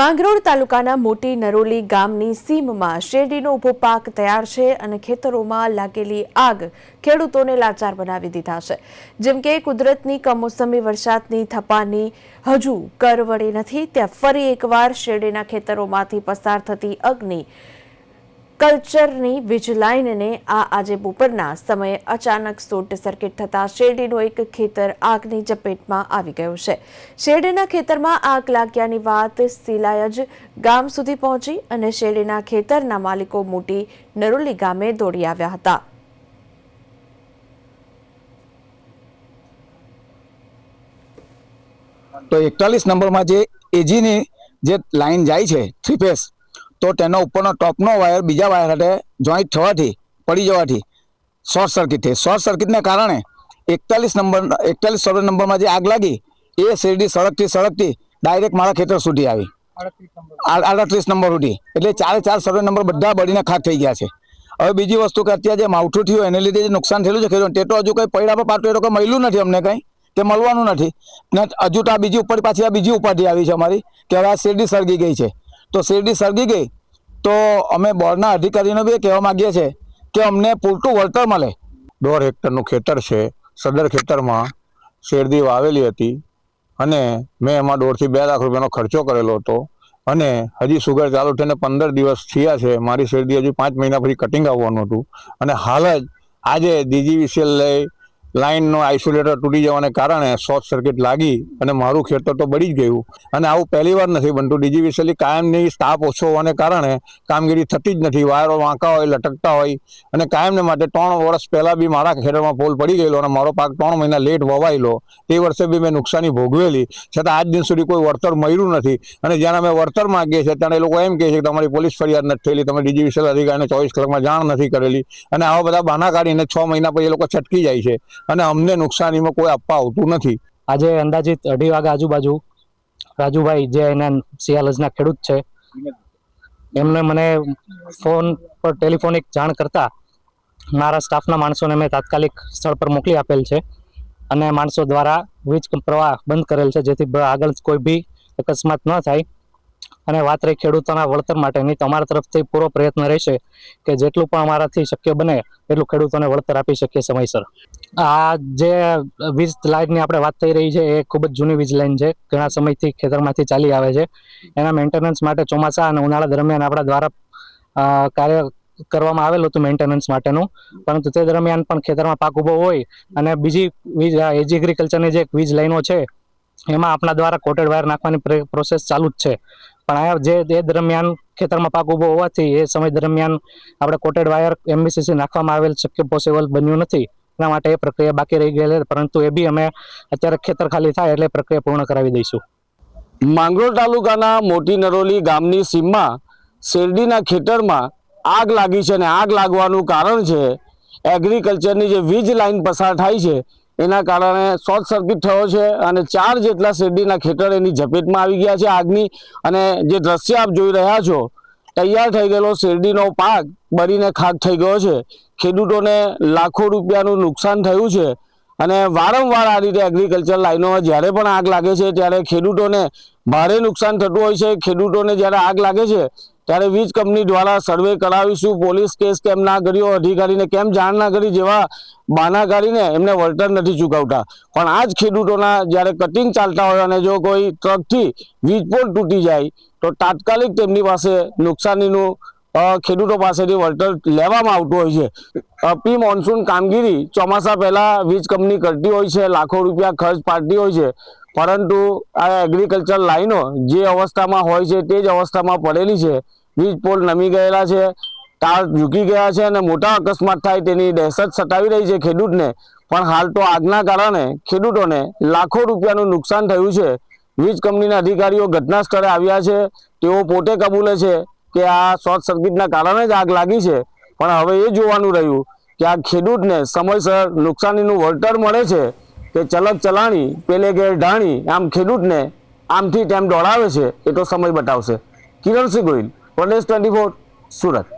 માંગરોળ તાલુકાના મોટી નરોલી ગામની સીમમાં શેરડીનો ઊભો પાક તૈયાર છે અને ખેતરોમાં લાગેલી આગ ખેડૂતોને લાચાર બનાવી દીધા છે. જેમ કે કુદરતની કમોસમી વરસાદની થપાની હજુ કરવડી નથી, ત્યાં ફરી એકવાર શેરડીના ખેતરોમાંથી પસાર થતી અગ્નિ કલ્ચરની વીજ લાઇનને આ આજે બપોરના સમયે અચાનક શોર્ટ સર્કિટ થતાં શેરડીનું એક ખેતર આગની ચપેટમાં આવી ગયું છે. શેરડીના ખેતરમાં આગ લાગ્યાની વાત સિલાય જ ગામ સુધી પહોંચી અને શેરડીના ખેતરના માલિકો મોટી નરોલી ગામે દોડી આવ્યા હતા. તો એકતાલીસ નંબરમાં જે એજીની જે લાઈન જાય છે, થ્રી ફેસ તો તેનો ઉપરનો ટોપનો વાયર બીજા વાયર સાથે જોઈન્ટ થવાથી, પડી જવાથી શોર્ટ સર્કિટ થઈ શોર્ટ સર્કિટને કારણે એકતાલીસ નંબર એકતાલીસ સર્વે નંબરમાં જે આગ લાગી, એ શેરડી સળગતી સળગતી ડાયરેક્ટ મારા ખેતર સુધી આવી. આડત્રીસ નંબર સુધી. એટલે ચારે ચાર સર્વે નંબર બધા બળીને ખાક થઈ ગયા છે. હવે બીજી વસ્તુ કે અત્યારે જે માવઠું થયું, એને લીધે જે નુકસાન થયેલું છે ખેડૂતો તે તો હજુ કંઈ પૈડા પર પાટું એ લોકો મળ્યું નથી અમને કંઈ, તે મળવાનું નથી. ને હજુ તો આ બીજી ઉપર પાછી આ બીજી ઉપાધિ આવી છે અમારી, કે હવે આ શેરડી સળગી ગઈ છે. તો શેરડી સળગી ગઈ. તો અમે બોર્ડના અધિકારીને બી કહેવા માગીએ છીએ કે અમને પૂરતું વળતર મળે. દોઢ હેક્ટરનું ખેતર છે. સદર ખેતરમાં શેરડી વાવેલી હતી અને મેં એમાં દોઢથી બે લાખ રૂપિયાનો ખર્ચો કરેલો હતો અને હજી સુગર ચાલુ થઈને પંદર દિવસ થયા છે. મારી શેરડી હજી પાંચ મહિના પછી કટિંગ આવવાનું હતું. અને હાલ જ આજે ડીજીવીસીએલ લઈ લાઇનનો આઇસોલેટર તૂટી જવાને કારણે શોર્ટ સર્કિટ લાગી અને મારું ખેતર તો બળી જ ગયું. અને આવું પહેલી વાર નથી બનતું. ડીજીવીસીએલ કાયમની સ્ટાફ ઓછો હોવાને કારણે કામગીરી થતી જ નથી. વાયરો વાંકા હોય, લટકતા હોય અને કાયમને માટે ત્રણ વર્ષ પહેલાં બી મારા ખેતરમાં પોલ પડી ગયેલો અને મારો પાક ત્રણ મહિના લેટ વવાયેલો. તે વર્ષે બી મેં નુકસાની ભોગવેલી. છતાં આજ દિન સુધી કોઈ વળતર મળ્યું નથી. અને જ્યારે અમે વળતર માગીએ છીએ ત્યારે એ લોકો એમ કહે છે કે તમારી પોલીસ ફરિયાદ નથી થયેલી. તમે ડીજીવીસીએલ અધિકારીને ચોવીસ કલાકમાં જાણ નથી કરેલી. અને આવા બધા બહાના કાઢીને છ મહિના પછી એ લોકો છટકી જાય છે. અને અમને નુકસાનીમાં કોઈ આપવા આવતું નથી. આજે અંદાજિત અઢી વાગ્યા આજુબાજુ રાજુભાઈ જે એના સિયાલજના ખેડૂત છે, એમને મને ફોન પર ટેલિફોનિક જાણ કરતા મારા સ્ટાફના માણસોને મેં તાત્કાલિક સ્થળ પર મોકલી આપેલ છે અને માણસો દ્વારા વીજ પ્રવાહ બંધ કરેલ છે, જેથી આગળ કોઈ બી અકસ્માત ન થાય. અને વાત રહી ખેડૂતોના વળતર માટેની તમારા તરફથી પૂરો પ્રયત્ન રહેશે કે જેટલું પણ અમારાથી શક્ય બને, એટલું ખેડૂતોને વળતર આપી શકીએ સમયસર. આ જે વીજ લાઇનની આપણે વાત થઈ રહી છે, એ ખૂબ જ જૂની વીજ લાઇન છે. ઘણા સમયથી ખેતરમાંથી ચાલી આવે છે. એના મેન્ટેનન્સ માટે ચોમાસા અને ઉનાળા દરમિયાન આપણા દ્વારા કાર્ય કરવામાં આવેલું હતું મેન્ટેનન્સ માટેનું. પરંતુ તે દરમિયાન પણ ખેતરમાં પાક ઊભો હોય અને બીજી વીજ એજી એગ્રીકલ્ચરની જે વીજ લાઈનો છે, એમાં આપણા દ્વારા કોટેડ વાયર નાખવાની પ્રોસેસ ચાલુ જ છે. પણ આ જે એ દરમિયાન ખેતરમાં પાક ઊભો હોવાથી એ સમય દરમિયાન આપણે કોટેડ વાયર એમબીસીસી નાખવામાં આવેલ શક્ય પોસિબલ બન્યું નથી. એના માટે એ પ્રક્રિયા બાકી રહી ગયેલી પરંતુ એ બી અમે અત્યારે ખેતર ખાલી થાય એટલે પ્રક્રિયા પૂર્ણ કરાવી દઈશું. માંગરોળ તાલુકાના મોટી નરોલી ગામની સીમમાં શેરડીના ખેતરમાં આગ લાગી છે અને આગ લાગવાનું કારણ છે એગ્રીકલ્ચરની જે વીજ લાઈન પસાર થાય છે એના કારણે શોર્ટ સર્કિટ થયો છે અને ચાર જેટલા શેરડીના ખેતર એની ઝપેટમાં આવી ગયા છે આગની. અને જે દ્રશ્ય આપ જોઈ રહ્યા છો, તૈયાર થઈ ગયેલો શેરડીનો પાક બળીને ખાક થઈ ગયો છે. ખેડૂતોને લાખો રૂપિયાનું નુકસાન થયું છે. અને વારંવાર આ રીતે એગ્રીકલ્ચર લાઈનોમાં જ્યારે પણ આગ લાગે છે, ત્યારે ખેડૂતોને ભારે નુકસાન થતું હોય છે. ખેડૂતોને જ્યારે આગ લાગે છે ત્યારે વીજ કંપની દ્વારા સર્વે કરાવીશું. પોલીસ કેસ કેમ ના કર્યો? અધિકારીને કેમ જાણ ના કરી? જેવા બાના કાઢીને એમને વળતર નથી ચૂકવતા. પણ આ જ ખેડૂતોના જ્યારે કટિંગ ચાલતા હોય અને જો કોઈ ટ્રકથી વીજ પોલ તૂટી જાય, તો તાત્કાલિક તેમની પાસે નુકસાનીનું ખેડૂતો પાસેથી વળતર લેવામાં આવતું હોય છે. પ્રી મોન્સૂન કામગીરી ચોમાસા પહેલાં વીજ કંપની કરતી હોય છે, લાખો રૂપિયા ખર્ચ પાડતી હોય છે. પરંતુ આ એગ્રીકલ્ચર લાઈનો જે અવસ્થામાં હોય છે, તે જ અવસ્થામાં પડેલી છે. વીજ પોલ નમી ગયેલા છે તાર ઝૂકી ગયા છે અને મોટા અકસ્માત થાય તેની દહેશત સતાવી રહી છે ખેડૂતને. પણ હાલ તો આગના કારણે ખેડૂતોને લાખો રૂપિયાનું નુકસાન થયું છે. વીજ કંપનીના અધિકારીઓ ઘટના સ્થળે આવ્યા છે. તેઓ પોતે કબૂલે છે કે આ શોર્ટ સર્કિટના કારણે જ આગ લાગી છે. પણ હવે એ જોવાનું રહ્યું કે આ ખેડૂતને સમયસર નુકસાનીનું વળતર મળે છે કે ચલક ચલાણી, પેલે કે ઢાણી આમ ખેડૂતને આમથી તેમ દોડાવે છે એ તો સમય બતાવશે. કિરણસિંહ ગોહિલ પ્રદેશ ટ્વેન્ટી ફોર સુરત